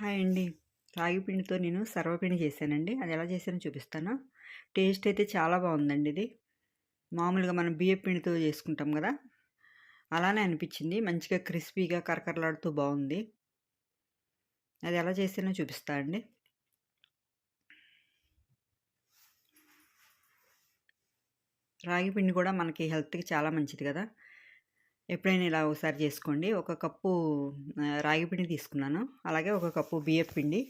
Hi అండి. రాగి పిండితో నేను సర్వపిండి చేశానండి. అది ఎలా చేశానో చూపిస్తాను? టేస్ట్ అయితే చాలా బాగుందండి ఇది. మామూలుగా మనం బియ్య పిండితో చేసుకుంటాం కదా? అలానే అనిపించింది. మంచిగా క్రిస్పీగా కరకరలాడుతూ బాగుంది. అది ఎలా చేసానో చూపిస్తా అండి. రాగి పిండి కూడా మనకి హెల్త్కి చాలా మంచిది కదా? ఎప్పుడైనా ఇలా ఒకసారి చేసుకోండి. ఒక కప్పు రాగి పిండి తీసుకున్నాను. అలాగే ఒక కప్పు బియ్యం పిండి.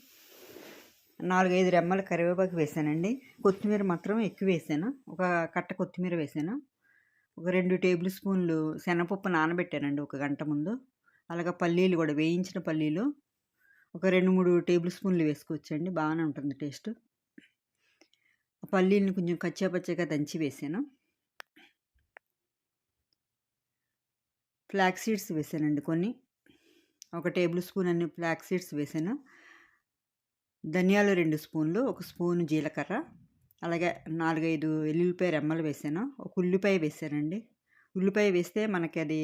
నాలుగైదు రెమ్మల కరివేపాకు వేసానండి. కొత్తిమీర మాత్రం ఎక్కువ వేసాను. ఒక కట్ట కొత్తిమీర వేసాను. ఒక రెండు టేబుల్ స్పూన్లు శనగపప్పు నానబెట్టానండి ఒక గంట ముందు. అలాగే పల్లీలు కూడా వేయించిన పల్లీలు. ఒక రెండు మూడు టేబుల్ స్పూన్లు వేసుకోవచ్చండి. బాగానే ఉంటుంది టేస్ట్. పల్లీలను కొంచెం కచ్చాపచ్చగా దంచి వేసాను. ఫ్లాక్ సీడ్స్ వేసానండి కొన్ని. ఒక టేబుల్ స్పూన్ అన్ని ఫ్లాక్ సీడ్స్ వేసాను. ధనియాలు రెండు స్పూన్లు ఒక స్పూన్ జీలకర్ర అలాగే నాలుగైదు ఎల్లుల్లిపాయ రెమ్మలు వేసాను. ఒక ఉల్లిపాయ వేసానండి. ఉల్లిపాయ వేస్తే మనకి అది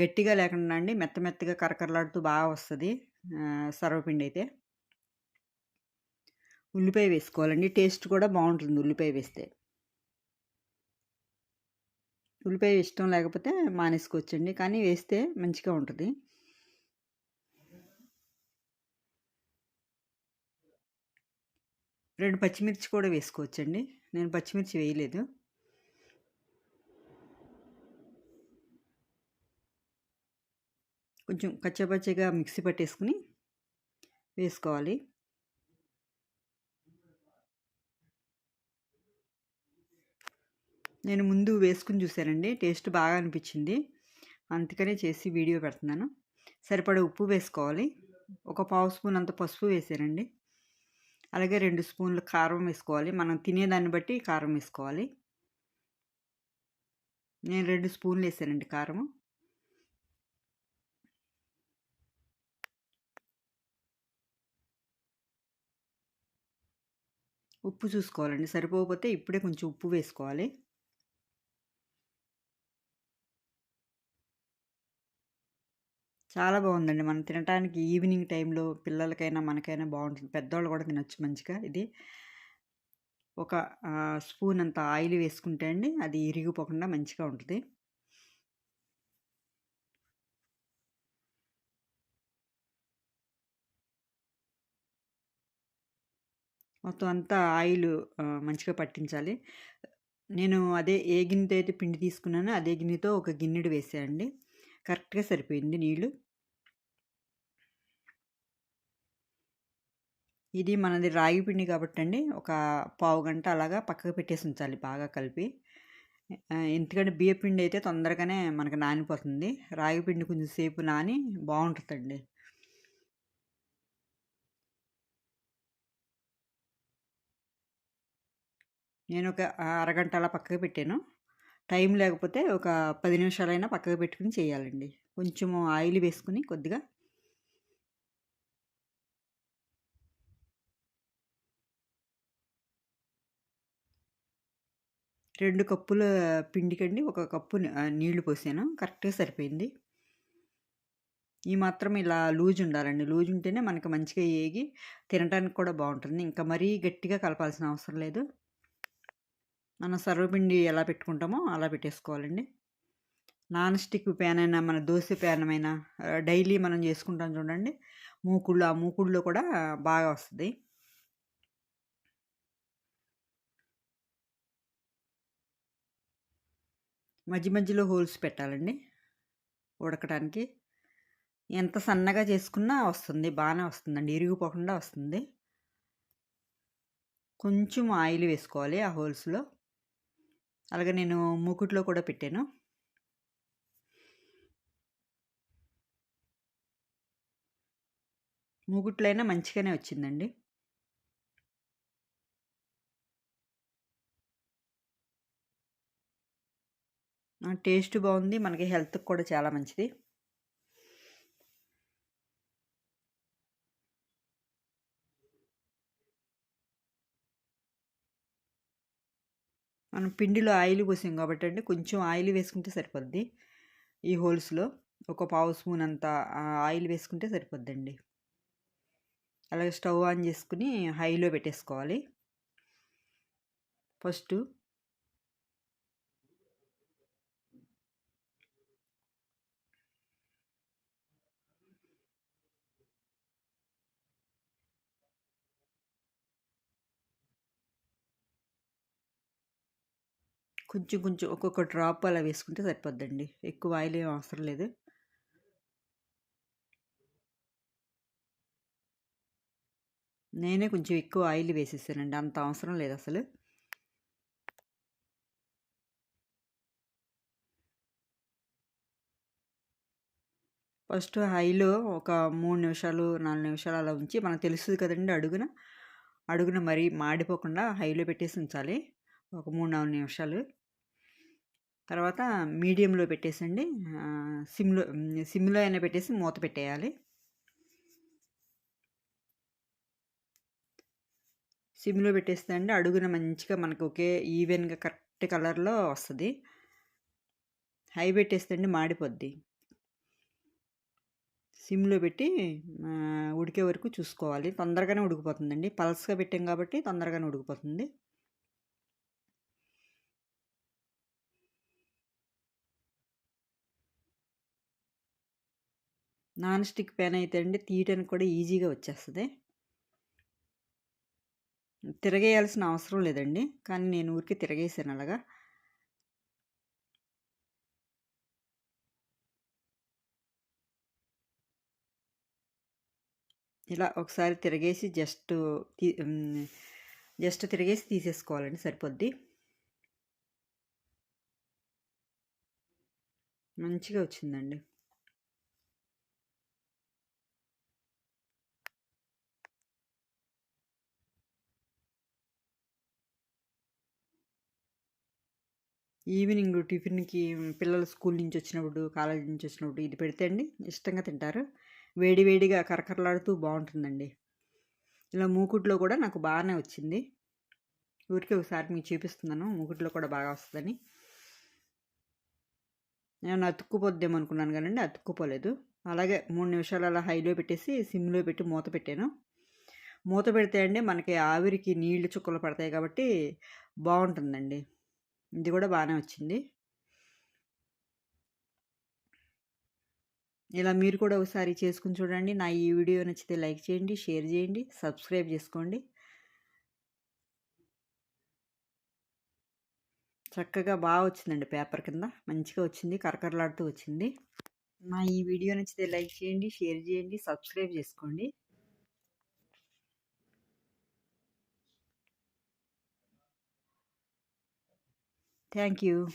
గట్టిగా లేకుండా అండి మెత్త మెత్తగా కరకరలాడుతూ బాగా వస్తుంది సర్వపిండి అయితే. ఉల్లిపాయ వేసుకోవాలండి. టేస్ట్ కూడా బాగుంటుంది ఉల్లిపాయ వేస్తే. ఉల్లిపాయ ఇష్టం లేకపోతే మానేసుకోవచ్చండి. కానీ వేస్తే మంచిగా ఉంటుంది. రెండు పచ్చిమిర్చి కూడా వేసుకోవచ్చండి. నేను పచ్చిమిర్చి వేయలేదు. కొంచెం కచ్చపచ్చగా మిక్సీ పట్టేసుకుని వేసుకోవాలి. నేను ముందు వేసుకుని చూశానండి. టేస్ట్ బాగా అనిపించింది. అందుకనే చేసి వీడియో పెడుతున్నాను. సరిపడే ఉప్పు వేసుకోవాలి. ఒక పావు స్పూన్ అంత పసుపు వేసానండి. అలాగే రెండు స్పూన్లు కారం వేసుకోవాలి. మనం తినేదాన్ని బట్టి కారం వేసుకోవాలి. నేను రెండు స్పూన్లు వేసానండి కారం ఉప్పు చూసుకోవాలండి. సరిపోకపోతే ఇప్పుడే కొంచెం ఉప్పు వేసుకోవాలి. చాలా బాగుందండి. మనం తినడానికి ఈవినింగ్ టైంలో పిల్లలకైనా మనకైనా బాగుంటుంది. పెద్దవాళ్ళు కూడా తినొచ్చు మంచిగా ఇది. ఒక స్పూన్ అంత ఆయిల్ వేసుకుంటే అండి అది ఇరిగిపోకుండా మంచిగా ఉంటుంది. మొత్తం అంతా ఆయిల్ మంచిగా పట్టించాలి. నేను అదే ఏ గిన్నెతో అయితే పిండి తీసుకున్నానో అదే గిన్నెతో ఒక గిన్నెడు వేసేయండి. కరెక్ట్గా సరిపోయింది నీళ్ళు. ఇది మనది రాగి పిండి కాబట్టి అండి ఒక పావు గంట అలాగా పక్కకు పెట్టేసి ఉంచాలి బాగా కలిపి. ఎందుకంటే బియ్య పిండి అయితే తొందరగానే మనకు నానిపోతుంది. రాగి పిండి కొంచెం సేపు నాని బాగుంటుందండి. నేను ఒక అరగంట అలా పక్కకు పెట్టాను. టైం లేకపోతే ఒక పది నిమిషాలైనా పక్కకు పెట్టుకుని చేయాలండి. కొంచెము ఆయిల్ వేసుకుని కొద్దిగా రెండు కప్పుల పిండికండి ఒక కప్పు నీళ్ళు పోసాను. కరెక్ట్గా సరిపోయింది. ఈ మాత్రం ఇలా లూజ్ ఉండాలండి. లూజ్ ఉంటేనే మనకి మంచిగా ఏగి తినడానికి కూడా బాగుంటుంది. ఇంకా మరీ గట్టిగా కలపాల్సిన అవసరం లేదు. మనం సర్వపిండి ఎలా పెట్టుకుంటామో అలా పెట్టేసుకోవాలండి. నాన్ స్టిక్ ప్యాన్ అయినా మన దోశ ప్యాన్ అయినా డైలీ మనం చేసుకుంటాం చూడండి. మూకుళ్ళు ఆ మూకుళ్ళు కూడా బాగా వస్తుంది. మధ్య మధ్యలో హోల్స్ పెట్టాలండి. ఉడకడానికి ఎంత సన్నగా చేసుకున్నా వస్తుంది బాగానే వస్తుందండి. ఇరిగిపోకుండా వస్తుంది. కొంచెం ఆయిల్ వేసుకోవాలి ఆ హోల్స్లో. అలాగే నేను మూకుట్లో కూడా పెట్టాను. మూకుట్లో అయినా మంచిగానే వచ్చిందండి. టేస్ట్ బాగుంది మనకి హెల్త్కి కూడా చాలా మంచిది. మనం పిండిలో ఆయిల్ పోసాం కాబట్టి అండి కొంచెం ఆయిల్ వేసుకుంటే సరిపోద్ది. ఈ హోల్స్లో ఒక పావు స్పూన్ అంత ఆయిల్ వేసుకుంటే సరిపోద్దండి. అలాగే స్టవ్ ఆన్ చేసుకుని హైలో పెట్టేసుకోవాలి. ఫస్ట్ కొంచెం కొంచెం ఒక్కొక్క డ్రాప్ అలా వేసుకుంటే సరిపోద్దండి. ఎక్కువ ఆయిల్ ఏం అవసరం లేదు. నేనే కొంచెం ఎక్కువ ఆయిల్ వేసేసానండి. అంత అవసరం లేదు అసలు. ఫస్ట్ హైలో ఒక మూడు నిమిషాలు నాలుగు నిమిషాలు అలా ఉంచి మనకు తెలుస్తుంది కదండి అడుగున. అడుగున మరీ మాడిపోకుండా హైలో పెట్టేసి ఉంచాలి. ఒక మూడు నాలుగు నిమిషాలు. తర్వాత మీడియంలో పెట్టేసండి. సిమ్లో సిమ్లో అయినా పెట్టేసి మూత పెట్టేయాలి. సిమ్లో పెట్టేస్తే అండి అడుగున మంచిగా మనకు ఒకే ఈవెన్గా కరెక్ట్ కలర్లో వస్తుంది. హై పెట్టేస్తే అండి మాడిపోద్ది. సిమ్లో పెట్టి ఉడికే వరకు చూసుకోవాలి. తొందరగానే ఉడికిపోతుందండి. పల్స్గా పెట్టాం కాబట్టి తొందరగానే ఉడికిపోతుంది. నాన్ స్టిక్ ప్యాన్ అయితే అండి తీయటానికి కూడా ఈజీగా వచ్చేస్తుంది. తిరగేయాల్సిన అవసరం లేదండి కానీ నేను ఊరికి తిరగేసాను అలాగా. ఇలా ఒకసారి తిరగేసి జస్ట్ జస్ట్ తిరిగేసి తీసేసుకోవాలండి సరిపోద్ది. మంచిగా వచ్చిందండి. ఈవినింగ్ టిఫిన్కి పిల్లలు స్కూల్ నుంచి వచ్చినప్పుడు కాలేజ్ నుంచి వచ్చినప్పుడు ఇది పెడితే అండి ఇష్టంగా తింటారు. వేడివేడిగా కరకరలాడుతూ బాగుంటుందండి. ఇలా మూకుట్లో కూడా నాకు బాగానే వచ్చింది. ఊరికే ఒకసారి మీకు చూపిస్తున్నాను. మూకుట్లో కూడా బాగా వస్తుందని. నేను అతుక్కుపోద్దేమో అనుకున్నాను కానండి అతుక్కుపోలేదు. అలాగే మూడు నిమిషాలు అలా హైలో పెట్టేసి సిమ్లో పెట్టి మూత పెట్టాను. మూత పెడితే అండి మనకి ఆవిరికి నీళ్ళు చుక్కలు పడతాయి కాబట్టి బాగుంటుందండి. ఇది కూడా బాగానే వచ్చింది. ఇలా మీరు కూడా ఒకసారి చేసుకుని చూడండి. నా ఈ వీడియో నచ్చితే లైక్ చేయండి షేర్ చేయండి సబ్స్క్రైబ్ చేసుకోండి. చక్కగా బాగా వచ్చిందండి పేపర్ కింద. మంచిగా వచ్చింది కరకరలాడుతూ వచ్చింది. నా ఈ వీడియో నచ్చితే లైక్ చేయండి షేర్ చేయండి సబ్స్క్రైబ్ చేసుకోండి. Thank you.